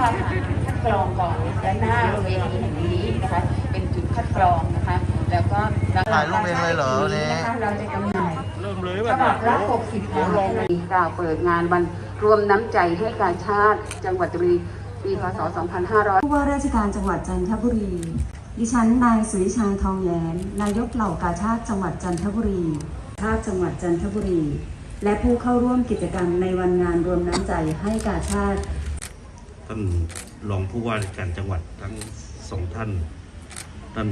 มาคัดกรองก่อนด้านหน้าเวทีแห่งนี้นะคะ เป็นจุดคัดกรองนะคะ แล้วก็ถ่ายรูปเองเลยเหรอเนี่ยนะคะเราจะจำหน่ายเริ่มเลยฉป่ะบับละ60บาทกล่าวเปิดงานวันรวมน้ำใจให้การชาติจังหวัดตุรีปีพศ 2500ผู้ว่าราชการจังหวัดจันทบุรี ดิฉันนายสุริชัยทองแย้มนายกเหล่ากาชาติจังหวัดจันทบุรีชาติจังหวัดจันทบุรี และผู้เข้าร่วมกิจกรรมในวันงานรวมน้ำใจให้กาชาติ ท่านรองผู้ว่าราชการจังหวัดทั้งสองท่าน ท่าน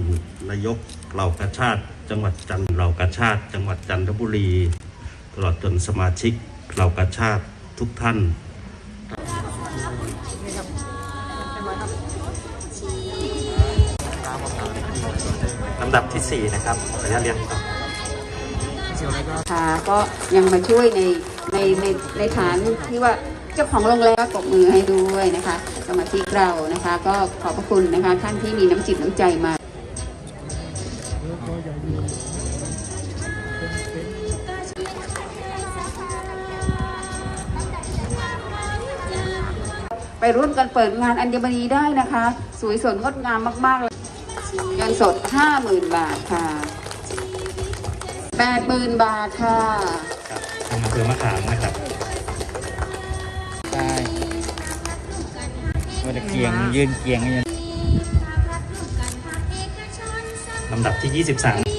นายกเหล่ากาชาติ จังหวัดจันทร์เหล่ากาชาติ จังหวัดจันทบุรี ตลอดจนสมาชิกเหล่ากาชาติทุกท่านลำดับที่ 4 นะครับขออนุญาตเรียนครับค่ะก็ยังมาช่วยในในในในฐานที่ว่า เจ้าของโรงแรมก็ปรบมือให้ด้วยนะคะ สมาชิกเรานะคะ ก็ขอบพระคุณนะคะ ท่านที่มีน้ำจิตน้ำใจมาไปร่วมกันเปิดงานอัญมณีได้นะคะ สวยสดงดงามมากๆเลยเงินสด 50,000 บาทค่ะ 80,000 บาทค่ะทางอำเภอมะขามนะครับ มันจะเกียงยืนเกียงกันอยู่ลำดับที่ 23